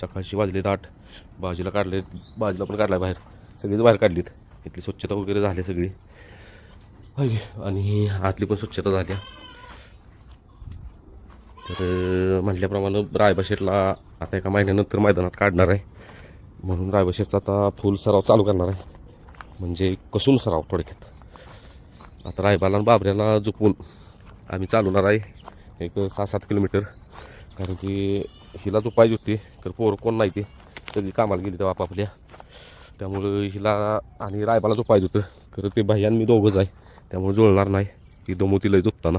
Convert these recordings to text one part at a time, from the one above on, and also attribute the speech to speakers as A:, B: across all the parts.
A: सकाळची वाजलेत आठ. बाजूला काढले बाजूला पण काढला बाहेर. सगळीच बाहेर काढलीत. इथली स्वच्छता वगैरे झाली सगळी. आणि आतली पण स्वच्छता झाल्या. तर म्हटल्याप्रमाणे रायबाशीटला आता एका महिन्यानंतर मैदानात काढणार आहे. म्हणून रायबाशेरचा आता फुल सराव चालू करणार आहे. म्हणजे कसून सराव थोडक्यात. आता रायबाला आणि बाबऱ्याला झुकवून आम्ही चालवणार आहे. एक सहा सात किलोमीटर. कारण की हिला जो पाहिजे होती तर पोरं कोण नाही ते. सगळी कामाला गेली तेव्हा आपापल्या. त्यामुळं हिला आणि रायबाला जो पाहिजे होतं खरं ते भाई आणि मी दोघंच आहे त्यामुळे जुळणार नाही. ती दमवती झोपताना.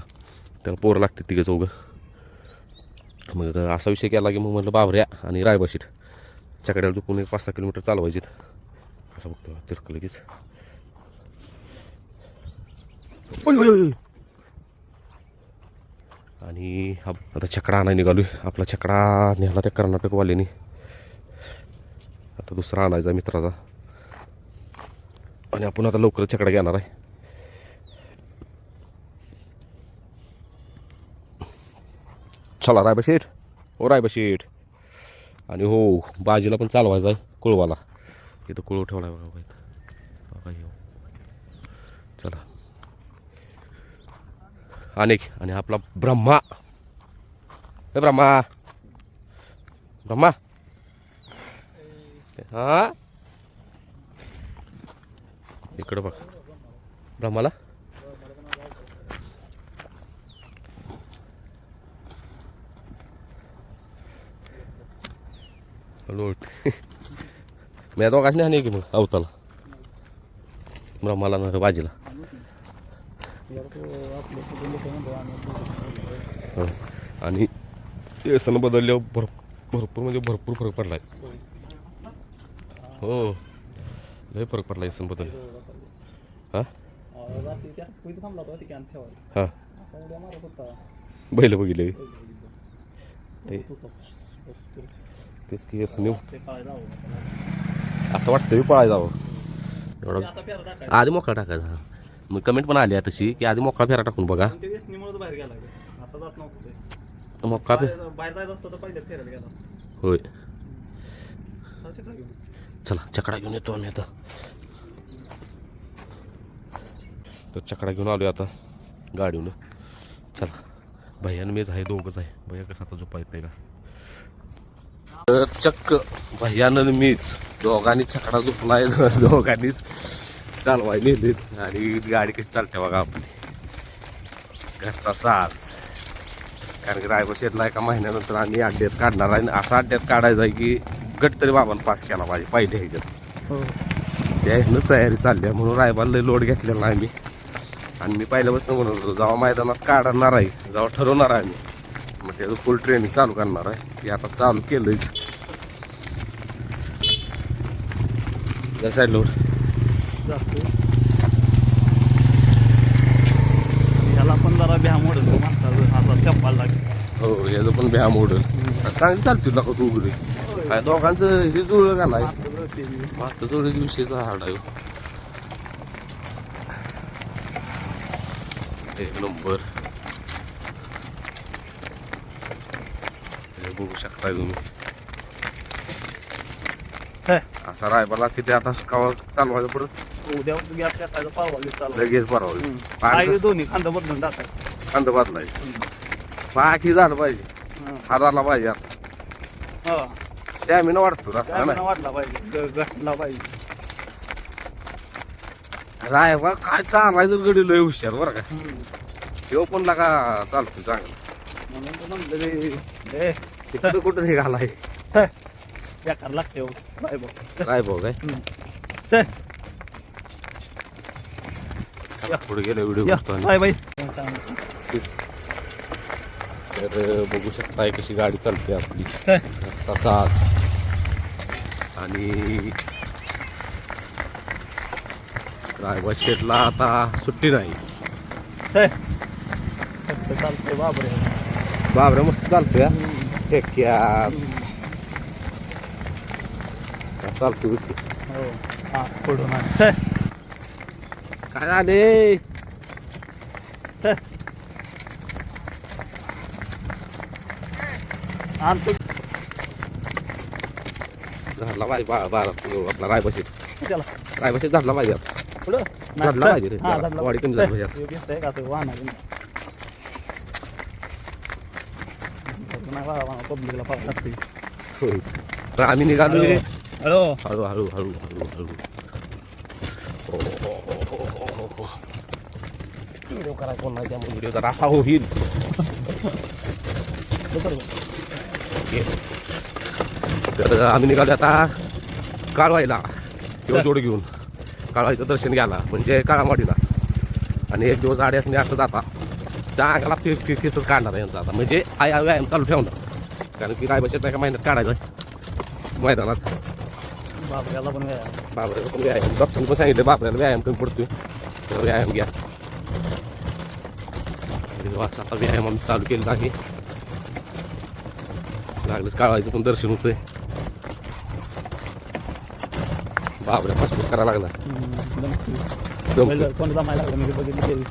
A: त्याला पोरं लागते तिघं चौघं. मग असा विषय केला की मग म्हटलं बाबऱ्या आणि रायबाशीट चकड्याला झोपून एक पाच सहा किलोमीटर चालवायचीत. असं बघतो तिरकं लगेच. आणि आता छकडा आणायला निघालो आपला छकडा नेला त्या कर्नाटकवाल्याने. आता दुसरा आणायचा मित्राचा. आणि आपण आता लवकर छकडा घेणार आहे. चला रायबा शेठ. हो रायबाशेठ आणि हो बाजीला पण चालवायचा आहे कुळवाला. इथं कुळव ठेवला आहे बघा बघा इथं. बघा हे हो. चला अनेक आणि आपला ब्रह्मा हे ब्रह्मा ब्रह्मा हा इकडं बघ ब्रह्माला लोट मी दोघांच नाही हानी की मग अवताला ब्रह्माला ना बाजीला हो. आणि व्यसन बदलल्यावर भर भरपूर म्हणजे भरपूर फरक पडला आहे हो. लय फरक पडला व्यसन बदल. हा? हा. बैल बघितले. ते तेच की व्यसन आता वाटतं मी पळायला जावं. एवढा आधी मोकळा टाकायचा. मग कमेंट पण आली आहे तशी की आधी मोकळा फेरा टाकून बघा.
B: बाहेर गेला असं जात नव्हतं
A: मोकळा फे
B: बाहेर- बाहेर जायचं असतं तर पहिलेच फिरायला गेला.
A: होय? चला चकडा घेऊन. येतो आम्ही आता. तर चकडा घेऊन आलोय आता गाडीवर चला भैयानं मीच आहे दोघंच आहे. भैया कसं आता झोपा येत नाही का? तर चक्क भैयानं मीच. दोघांनी छकडा झोपलाय दोघांनीच. चालवाय नेलीत आणि गाडी कशी चालते बघा आपली घरचा साज. कारण की रायबा शेतला एका महिन्यानंतर आम्ही अड्ड्यात काढणार आहे. असा अड्ड्यात काढायचा आहे की गट तरी बाबांना पास केला पाहिजे पहिले ह्याच्यात.
B: हो.
A: त्या ह्यानं तयारी चालली आहे म्हणून रायबाला लय लोड घेतलेला मी आणि मी पहिल्यापासून म्हणत होतो जेव्हा मैदानात काढणार आहे जेव्हा ठरवणार आहे मी मग त्याचं फुल ट्रेनिंग चालू करणार आहे. ते आता चालू केलंच त्या साईड
B: जातो याला पण जरा भ्या मोडत म्हणतात. असा चप्पल लागेल.
A: हो याचं पण भ्या मोडल चांगली चालते दाखव तू उघडे. काय दोघांचं हे जुळलं का नाही? आता जोडीच्या विषयीचा हार्ड आहे. हो. एक नंबर. हे बघू शकताय तुम्ही. असा रायबाला किती आता कवा चालवायचं परत?
B: उद्या टाकायचं पावाली चालू
A: लगेच
B: काय दोन्ही खांदा बदलून टाकायचं.
A: खांद बदलायचं. पाकी झालं पाहिजे. हाराला पाहिजे आता.
B: हा.
A: स्टॅमिना वाढतो रस्ता
B: वाढला पाहिजे. ग- घटला पाहिजे.
A: रायबा काय चालायचं गडी लय हुशार बरं का. तो पण लागा चालतो चांगला.
B: म्हणून तर म्हणलं ते ए
A: तिकडे कुठं निघालाय?
B: बेकार लागते हो. बाय
A: राय भाऊ काय? पुढे गेलो व्हिडिओ करतो
B: बाय
A: तर बघू शकताय कशी गाडी चालते आपली. तसाच आणि रायबा शेटला आता सुट्टी नाही.
B: चल. फक्त चालतंय बापरे
A: बाबऱ्या मस्त चालतोय ठेक्या चालतो
B: हो हा पुढून आण. चल
A: काय
B: चल आणतो
A: झाडला पाहिजे बा बारा यो, आपला रायबशीत
B: त्याला
A: रायबशीत झाडला पाहिजे आता.
B: पुढं
A: झाडला पाहिजे रे,
B: हा. झाडला
A: वाढी कमी झाली पाहिजे आता.
B: योग्य असतंय का ते वाहन आहे नाही बाबा पब्लिकला पाहावं लागते
A: होय. तर आम्ही निघालो
B: हॅलो
A: हळू हळू हळू हळू हळू हो. व्हिडिओ करा कोण नाही त्यामुळे व्हिडिओ जरा असा होईल तर आम्ही निघालो आता काळवायला किंवा जोड घेऊन काळवाईचं दर्शन घ्यायला म्हणजे काळामाडीला आणि एक दिवस आड्यास मी असं जाता चांगला फि फि किसच काढणार आहे यांचा आता म्हणजे आय आय व्यायाम चालू ठेवणार कारण की रायबाच्यात एका महिन्यात काढायचं आहे मैदानात
B: बाबा याला पण वेळ
A: बाबऱ्याला पण व्यायाम डॉक्टरने पण सांगितलं बाबऱ्याला व्यायाम कमी पडतोय व्यायाम घ्या आता व्यायाम आम्ही चालू केलेला आहे लागलंच काढायचं पण दर्शन होतंय बाबऱ्या पासपोर्ट करायला लागला
B: कोण जमायला लागलं मी बघितलं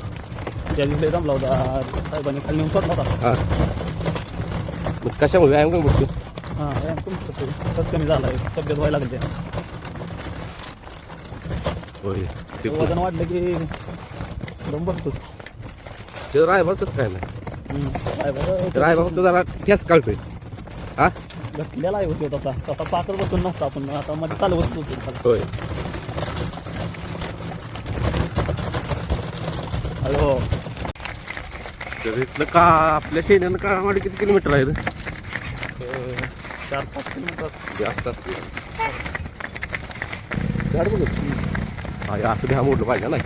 B: त्या दिवशी जमला होता साहेबांनी खाली नेऊन सोडला होता
A: हा मग कशामुळे व्यायाम कमी पडतोय
B: हां व्यायाम कमी करतो कमी झाला आहे तब्येत व्हायला लागली
A: होय ते
B: वजन वाढलं की दम बसतो
A: ते रायबा तसं काय नाही. रायबा फक्त जरा ठेस काढतोय. हा?
B: घटलेला आहे होतो तसा. तसा पाचर बसून नव्हता आपण. आता मध्ये चालवत होतो
A: होय.
B: हॅलो.
A: तर इथलं का आपल्या शेण्यानं काळामाडी किती किलोमीटर आहे रे?
B: चार पाच किलोमीटर.
A: जास्त असते गाडी बघ. हा हे असं घ्या मोडलं पाहिजे नाही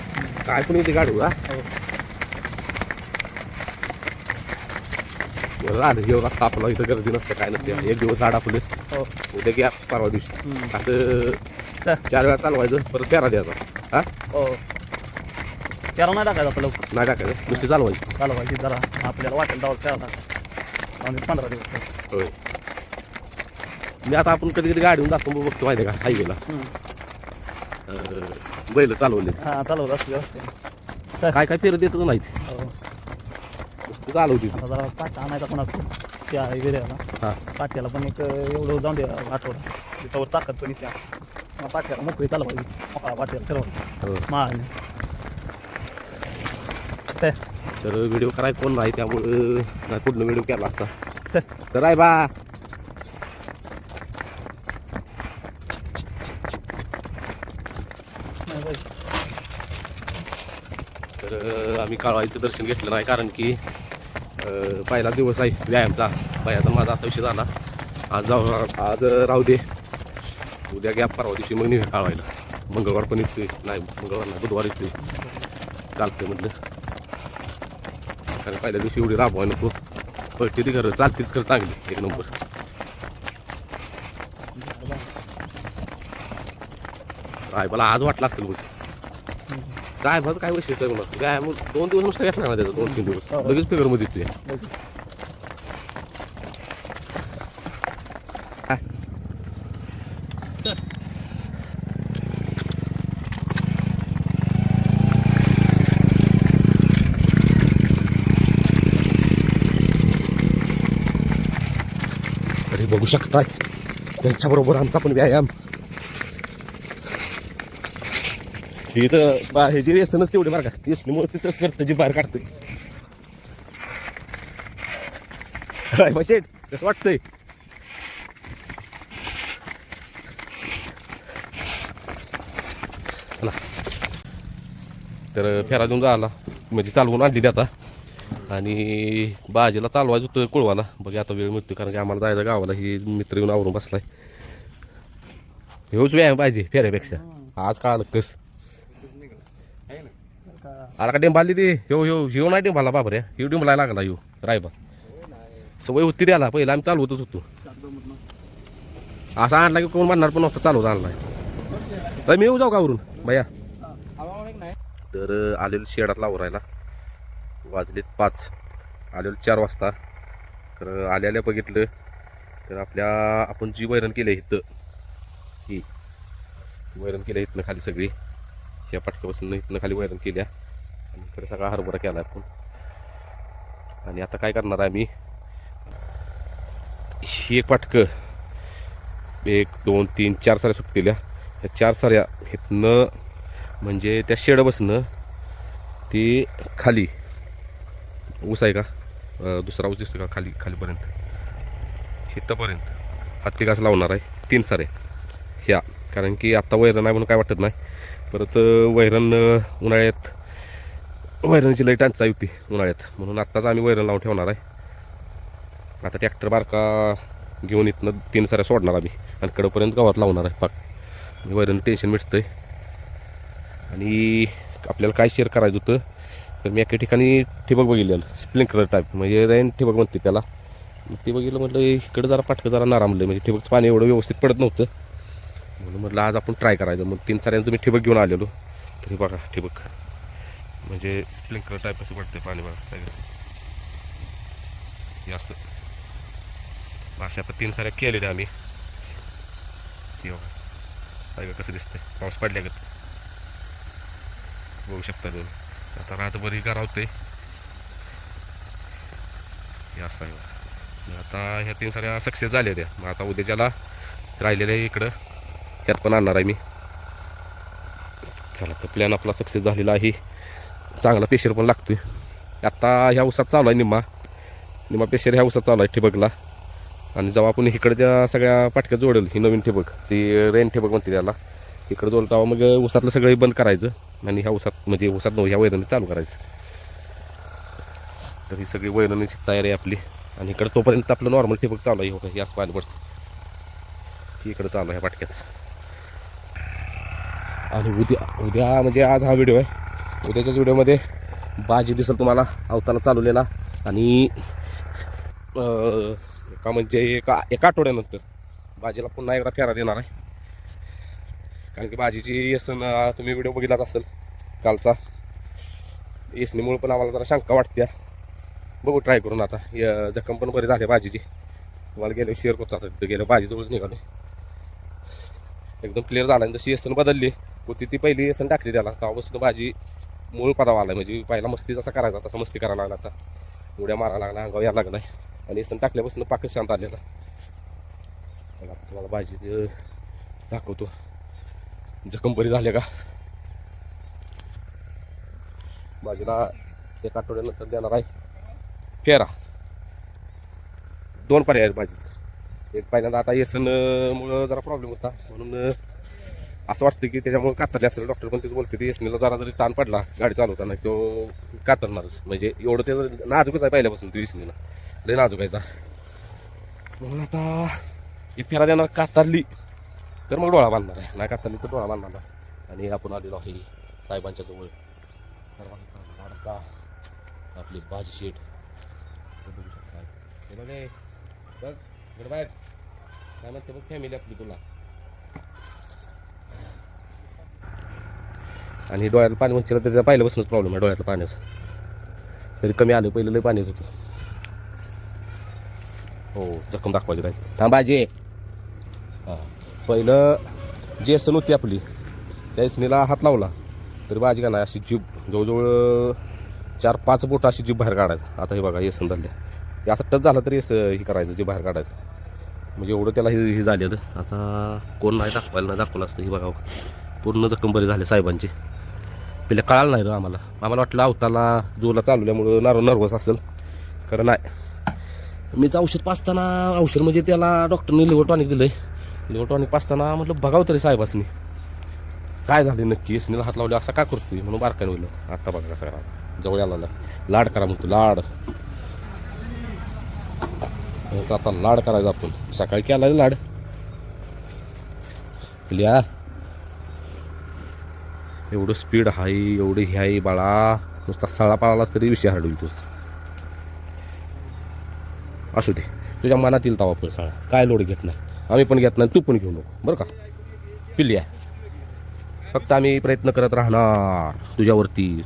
A: काय पण येते गाडी हा?
B: हो.
A: बरं झालं एवढा रस्ता आपला इथं गर्दी नसते काय नसते. एक दिवस आड आपलं.
B: हो.
A: उद्या घ्या परवा दिवशी. असं. चार वेळा चालवायचं परत पेरा द्यायचा. हा?
B: हो. त्याला नाही टाकायचं आपलं
A: नाही टाकायचं? नुसती चालवायची.
B: चालवायची जरा. आपल्याला वाटेल डावल त्याला टाका. आणि पंधरा दिवस.
A: होय. मी आता आपण कधी कधी गाडीहून जातो बघतो माहिती का हायवेला. बैल चालवले.
B: हां चालवत असते असते
A: काय? काय पेरत येतच नाही?
B: हो.
A: चालवते
B: आता जरा पाटा आणायचा कोणाचं त्या वेळेला.
A: हा.
B: पाट्याला पण एक एवढं जाऊन दे आठवडा. त्याच्यावर ताकद पण त्या मग पाट्याला मोकळी चालवायची मोकळा पाट्याला ठरवलं
A: हो.
B: माळणे ते
A: तर व्हिडिओ कराय कोण नाही त्यामुळं नाही कुठलं व्हिडिओ केला असता?
B: ते
A: तर आहे बा
B: नाही बाई.
A: तर अं, आम्ही काळवाईचं दर्शन घेतलं नाही कारण की पहिला दिवस आहे व्यायामचा. बायाचा माझा असा विषय झाला. आज जाऊ आज राहू दे. उद्या गॅप परवा दिवशी मग निघा काळवायला मंगळवार पण येतोय. नाही मंगळवार नाही बुधवार येतोय. चालतंय म्हटलं. कारण पहिल्या दिवशी एवढी राबवाय नको. पळते ती खरं चालतेच खरं चांगली एक नंबर. राय मला आज वाटलं असेल बघ. काय बघ काय वैशिष्ट्य आहे म्हणा काय मग दोन दिवस नुसतं घेतला ना त्याचा दोन तीन दिवस
B: हो.
A: लगेच फिगरमध्ये येतोय
B: बघू.
A: काय? तरी बघू शकताय त्यांच्याबरोबर आमचा पण व्यायाम इथं तर बा- हे जे व्यसनच तेवढे बरं का. व्यसनीमुळे तिथंच करतं जे बाहेर काढतंय. काय बा कसं वाटतंय? चला. तर फेरा देऊन झाला. म्हणजे चालवून आणली आता. आणि बाजीला चालवायचं होतं कुळवाला. बघा आता वेळ मिळतो कारण की आम्हाला जायचं गावाला. ही मित्र येऊन आवरून बसलाय. हेच व्यायाम पाहिजे फेऱ्यापेक्षा. आज काळ कसं
B: कस
A: आला का डिंबाली ती ह्यो ह्यो ह्यो नाही टिंबाला बाप रे ह्यो डिंबलाय लागला ह्यो. रायबा सवय होती त्याला. पहिला आम्ही चालवतच होतो. असा आणला की कोण बांधणार पण नव्हतं चालवत आणलाय तर मी येऊ जाऊ का वरून? भैया. तर आलेलो शेडात लावरायला वाजलेत पाच. आलेलो चार वाजता. तर आल्या आल्या बघितलं तर आपल्या आपण जी वैरण केलं आहे इथं ही. वैरण केलं इथनं खाली सगळी. ह्या पटक्यापासून इथनं खाली वैरण केल्या. इकडे सगळा हरभरा केला आहे आपण. आणि आता काय करणार आहे आम्ही? ही एक पाटकं. एक दोन तीन चार साऱ्या सुटलेल्या ह्या चार साऱ्या इथनं म्हणजे त्या शेड बसणं ती खाली. ऊस आहे का? दुसरा ऊस दिसतो का? खाली खालीपर्यंत. इथंपर्यंत. हत्ती घास लावणार आहे. तीन सारे ह्या. कारण की आत्ता वैरण आहे म्हणून काय वाटत नाही. परत वैरण उन्हाळ्यात वैरणीची लई टंचाई होती उन्हाळ्यात. म्हणून आत्ताच आम्ही वैरण लावून ठेवणार आहे. आता ट्रॅक्टर बारका घेऊन इथनं तीन साऱ्या सोडणार आम्ही. आणि कडपर्यंत गावात लावणार आहे पाक. वैरण टेन्शन भेटतं आहे आणि आपल्याला काय शेअर करायचं होतं तर मी एका ठिकाणी ठिबक बघितलेलं. स्प्लिंकलर टाईप म्हणजे रेन ठिबक म्हणते त्याला. मग ते बघितलं म्हटलं इकडं जरा पाटकं जरा नारामलं म्हणजे ठिबकचं पाणी एवढं व्यवस्थित पडत नव्हतं. म्हणून म्हटलं आज आपण ट्राय करायचं. मग तीन साऱ्यांचं मी ठिबक घेऊन आलेलो. तरी हे बघा ठिबक. म्हणजे स्प्रिंकलर टाईप असं पडते पाणी बघा काय असं. अशा पण तीन साऱ्या केलेल्या आम्ही. बघा. काय कसं दिसतंय. पाऊस पडल्यागत बघू शकता दोन आता रातभर ही गारावते असं आहे आता ह्या तीन साऱ्या सक्सेस झाल्या त्या. मग आता उद्याच्याला राहिलेल्या इकडं. ह्यात पण आणणार आहे मी. चला तर प्लॅन आपला सक्सेस झालेला आहे. चांगला पेशर पण लागतोय. आत्ता ह्या उसात चालू आहे निम्मा. निम्मा पेशर ह्या उसात चालू आहे ठिबकला. आणि जेव्हा आपण इकडच्या सगळ्या पाटक्या जोडेल ही नवीन ठिबक ती रेन ठिबक म्हणते त्याला इकडं जोडलं तेव्हा मग उसातलं सगळं बंद करायचं आणि ह्या उसात म्हणजे उसात नऊ ह्या वैरणीत चालू करायचं. तर ही सगळी वैरणीची तयारी आहे आपली. आणि इकडं तोपर्यंत आपलं नॉर्मल ठिबक चालू आहे हो का, हे पाणी पडतं. ही इकडं चालू आहे ह्या पाटक्यात. आणि उद्या उद्या म्हणजे आज हा व्हिडिओ आहे. उद्याच्याच व्हिडिओमध्ये बाजी दिसेल तुम्हाला अवताला चालवलेला. आणि का म्हणजे एका एका आठवड्यानंतर बाजीला पुन्हा एकदा फेरा देणार आहे. कारण की भाजीची येसन तुम्ही व्हिडिओ बघितलाच असेल कालचा. येसनीमुळे पण आम्हाला जरा शंका वाटते बघू ट्राय करून आता. जखम पण बरी झाली भाजीची तुम्हाला गेल्यावर शेअर करतो आता. तिथं गेलं भाजीजवळच निघाले एकदम क्लिअर झाला. आणि जशी येसन बदलली होती ती पहिली येसन टाकली त्याला. तेव्हापासून भाजी मूळ पदावा आला म्हणजे पहिला मस्ती जसा करायचा तसा मस्ती करायला लागला आता. उड्या मारायला लागला अंगावर यायला लागला आणि सण टाकल्यापासून पाकच शांत आलेला. आता तुम्हाला भाजीचं दाखवतो. जखम बरी झाले का? भाजीला एक आठवड्यानंतर देणार आहे. फेरा दोन पर्याय आहेत भाजीचं. एक पहिल्यांदा आता येसनमुळं जरा प्रॉब्लेम होता. म्हणून असं वाटतं की त्याच्यामुळे कातरले असेल डॉक्टर पण तिथं बोलते की येसनीला जरा जरी ताण पडला गाडी चालवताना तो कातरणारच. म्हणजे एवढं ते नाजूकच आहे पहिल्यापासून तो एसनीला लय नाजूक आहे म्हणून आता ही फेरा देणार कातरली. तर मग डोळा बांधणार आहे. नाही कातरली तर डोळा बांधणार आहे. आणि आपण आलेलो आहे साहेबांच्या जवळ. सर्वांचा आपली भाजी शेट बघू शकता. बघ बाहेर. काय म्हणते बघ फॅमिली आपली तुला. आणि डोळ्याला पाणी म्हणजे त्याचा पहिल्यापासूनच प्रॉब्लेम आहे डोळ्यातलं पाण्याचं. तरी कमी आलं पहिलं लय पाणी येत होतं. हो जखम दाखवायची काय? थांबाजी हां. पहिलं जी एसन होती आपली. त्या एसनीला हात लावला. तरी बाजी का नाही अशी जीभ जवळजवळ चार पाच बोट अशी जीभ बाहेर काढायचं. आता हे बघा येसन धरल्या असं टच झालं तरी असं हे करायचं जीभ बाहेर काढायचं. म्हणजे एवढं त्याला हे हे झालेलं. आता कोण नाही दाखवायला नाही दाखवलं असतं. हे बघा. पूर्ण जखम बरी झाली साहेबांची. पहिले कळालं नाही ना आम्हाला. आम्हाला वाटलं अवताला जोला चालवल्यामुळं नारो नर्वस असेल. खरं नाही. मी तर औषध पाचताना औषध म्हणजे त्याला डॉक्टरने लिव्हर टॉनिक दिलं आहे लिव्हर टॉनिक पाचताना म्हटलं बघावं तरी साहेबासनी. काय झाले नक्की? इसनीला हात लावले असा का करतोय? म्हणून बारकाने होईल आत्ता बघा कसं करा जवळ आला ना. लाड करा म्हणतो लाड. आता लाड करायचा आपण. सकाळी केला लाड. प्लिया? एवढं स्पीड आहे एवढं हे आहे बाळा. नुसता सळा पाळालाच तरी विषय हरडू तू. असू दे. तुझ्या मनात येईल तवा पण सळा. काय लोड घेत नाही. आम्ही पण घेत नाही तू पण घेऊ नको. बरं का? पिल्ल्या फक्त आम्ही प्रयत्न करत राहणार तुझ्यावरती.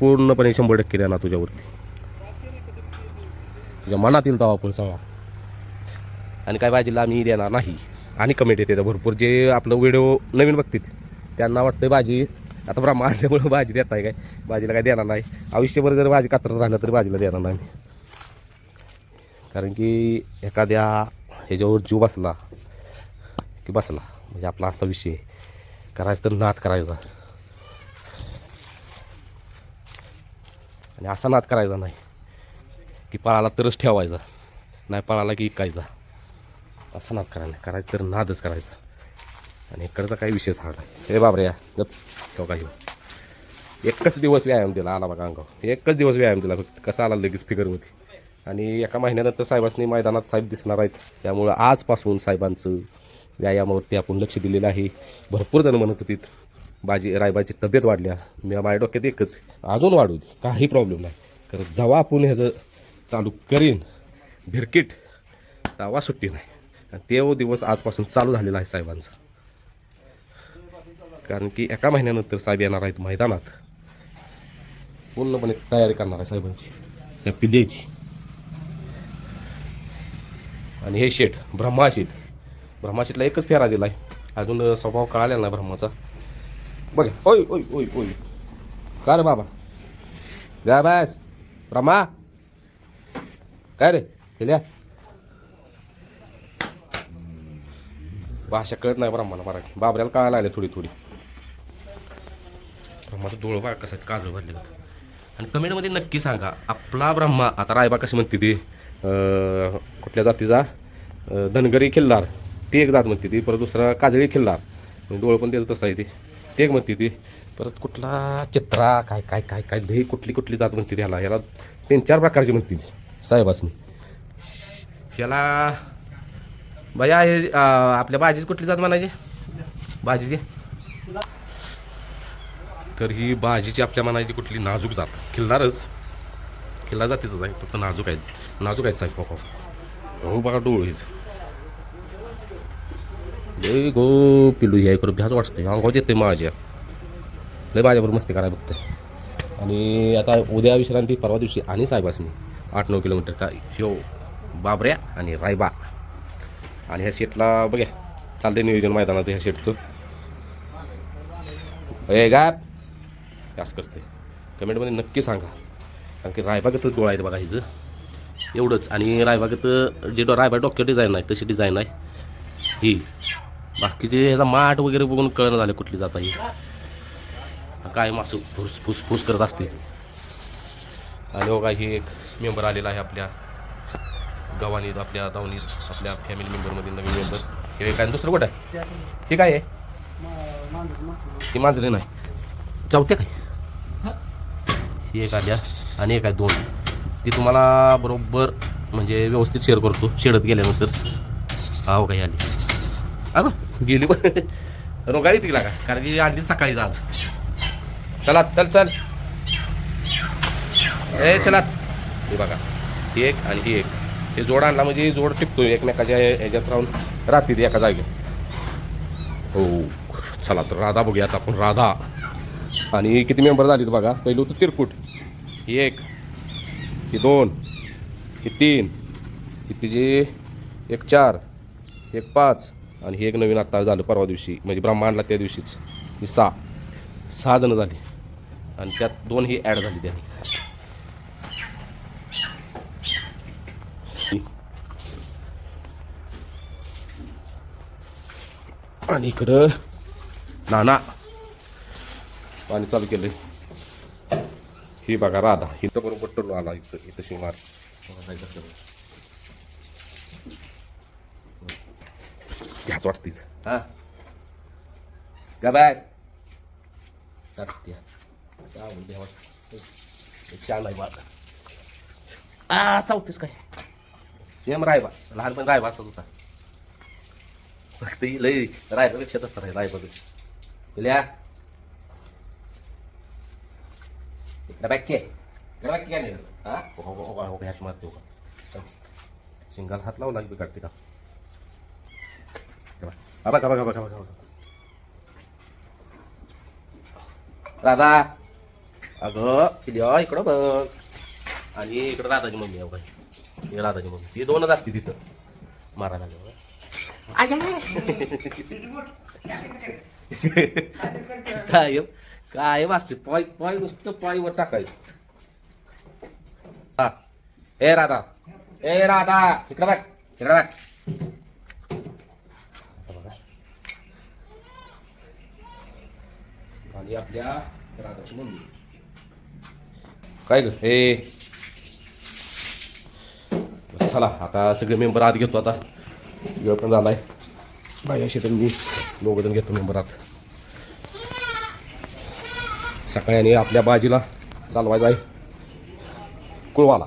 A: पूर्णपणे शंभर टक्के राहणार तुझ्यावरती. तुझ्या मनात येईल तवा पण सळा. आणि काय पाहिजे आम्ही देणार नाही. आणि कमेंट येते भरपूर. जे आपलं व्हिडिओ नवीन बघतील त्यांना वाटतं भाजी आता ब्रह्मा असल्यामुळं भाजी देत आहे काय? भाजीला काय देणार नाही. आयुष्यभर जर भाजी कात्रत राहिलं तरी भाजीला देणार नाही. कारण की एखाद्या ह्याच्यावर जीव बसला की बसला. म्हणजे आपला असा विषय करायचा करायचं तर नाद करायचा. आणि असा नाद करायचा नाही की पळाला तरच ठेवायचा. नाही पळाला की इकायचा. असा नाद करायला करायचं तर नादच करायचा. आणि इकडचा काही विषय हा नाही हे बाबरे या. गप. काही. एकच दिवस व्यायाम दिला आला बघा अंगावर. एकच दिवस व्यायाम दिला फक्त. कसा आला लगेच फिगरमध्ये आणि एका महिन्यानंतर साहेबांनी मैदानात साहेब दिसणार आहेत. त्यामुळं आजपासून साहेबांचं व्यायामावरती आपण लक्ष दिलेलं आहे. भरपूर जण म्हणत होती बाजी रायबाची तब्येत वाढल्या. मी माझ्या डोक्यात एकच अजून वाढू दे. काही प्रॉब्लेम नाही. कारण जेव्हा आपण ह्याचं चालू करीन भिरकीट तेव्हा सुट्टी नाही. आणि ते दिवस आजपासून चालू झालेला आहे साहेबांचा. कारण की एका महिन्यानंतर साहेब येणार आहेत मैदानात. पूर्णपणे तयारी करणार आहे साहेबांची. त्या पिल्ल्याची आणि हे शेट ब्रह्मा शेट ब्रह्मा शेटला एकच फेरा दिला आहे अजून स्वभाव कळाला ना ब्रह्माचा. बघा ओय ओय ओय ओय. का रे बाबा? जा बस. ब्रह्मा. काय रे? केल्या भाषा कळत नाही ब्रह्माला मराठी. बाबऱ्याला कळायला लागले थोडी थोडी. ब्रह्माचं डोळ बघा कसं आहे, काजळ भरले आणि कमेंटमध्ये नक्की सांगा आपला ब्रह्मा आता रायबा कशी म्हणते ती? कुठल्या जातीचा? धनगरी खिल्लार. ती एक जात म्हणते ती परत दुसरा काजळी खिल्लार. डोळ डोळं पण त्याचं तसं आहे ती. ते एक म्हणते ती. परत कुठला चित्रा काय काय काय काय लई कुठली कुठली जात म्हणते ह्याला. याला तीन चार प्रकारची म्हणते ती साहेबासनी. ह्याला बाया हे आपल्या भाजीची कुठली जात म्हणायची? भाजीची तर ही भाजीची आपल्या मनाची कुठली नाजूक जात. खिल्लारच खिल्ला जातीच आहे फक्त नाजूक आहे. नाजूक आहेत साहेब बाबा हो बघा डोळीच हेच लय गो पिलू हे करू भ्याच वाटतंय. अंगावर येते माझ्या. लय माझ्याबरोबर मस्ती करायला बघते आणि आता उद्या विश्रांती परवा दिवशी आणि साहेबासनी. आठ नऊ किलोमीटर का? ह्यो बाबऱ्या आणि रायबा. आणि ह्या शेटला बघ्या. चालते नियोजन मैदानाचं ह्या शेटचं. ए गाप असं करते कमेंटमध्ये नक्की सांगा. कारण की रायबागतच डोळा आहे बघा हिचं. एवढंच. आणि रायबागत जे डो रायबा डोक्यात डिझाईन आहे तशी डिझाईन आहे. ही. बाकीचे ह्याचा माठ वगैरे बघून कळणं झाले कुठली जाता ही काय मासू फुस फुस फुस करत असते. आणि बघा ही एक मेंबर आलेला आहे आपल्या गव्हाणीत आपल्या दावणीत आपल्या फॅमिली मेंबरमध्ये नवीन मेंबर हे काय दुसरं कुठं आहे? हे काय आहे? ही मांजरी नाही. चौथ्या काय? ती एक आल्या आणि एक आहे दोन. ती तुम्हाला बरोबर म्हणजे व्यवस्थित शेअर करतो. शेडत गेल्यानंतर. आहो काही आली. अगं गेली पण रोगाली तिला का? कारण की आणली सकाळी जा चला चल चल. ए चला. हे बघा. ही एक आणि ही एक. हे जोड आणला म्हणजे जोड टिकतो एकमेकाच्या ह्याच्यात राहून. राहते एका जागी. हो चला तर राधा बघूयात आपण. राधा. आणि किती मेंबर झालीत बघा. पहिलं होतं तिरकुट. ही एक ही दोन ही तीन ही तिची एक चार एक पाच आणि ही एक नवीन आत्ता झालं परवा दिवशी म्हणजे ब्रह्मांडला त्या दिवशीच ही सहा. सहा जणं झाली. आणि त्यात दोन ही ॲड झाली त्याने. आणि इकडं नाना पाणी चालू केलंय. ही बघा राधा. इथं बरोबर टोलो आला इथं इथं शिंगार घ्याच वाटते हा. गबाय. छान आहे माझा. आ चौतीस काय? सेम रायबा. लहानपण रायबा असत होता. फक्त ही लई रायबापेक्षा तसं राहील रायबापेक्षा. पिल्या इकडे बॅक के इकडे बॅक के नाही हा हो ह्याच मारते हो सिंगल हात लावला की काढते का बघा बघा बघा बघा राधा अगं पिल्या इकडं बघ आणि इकडं राधाची मम्मी आहे बघा ही राधाची मम्मी ती दोनच असते तिथं मारायला लागल्यावर कायम काय वाचते पाय पाय नुसतं पायवर टाकायचं. हा. ए राधा. ए राधा. इकडे बघ इकडे बघ. आणि आपल्या राधाची मम्मी. काय ग? हे चला आता सगळे मेंबर आत घेतो आता. वेळ पण झालाय. बाहेर तर मी दोघं जण घेतो मेंबर आत. सकाळी आणि आपल्या बाजीला चालवायचा आहे. कुळवाला.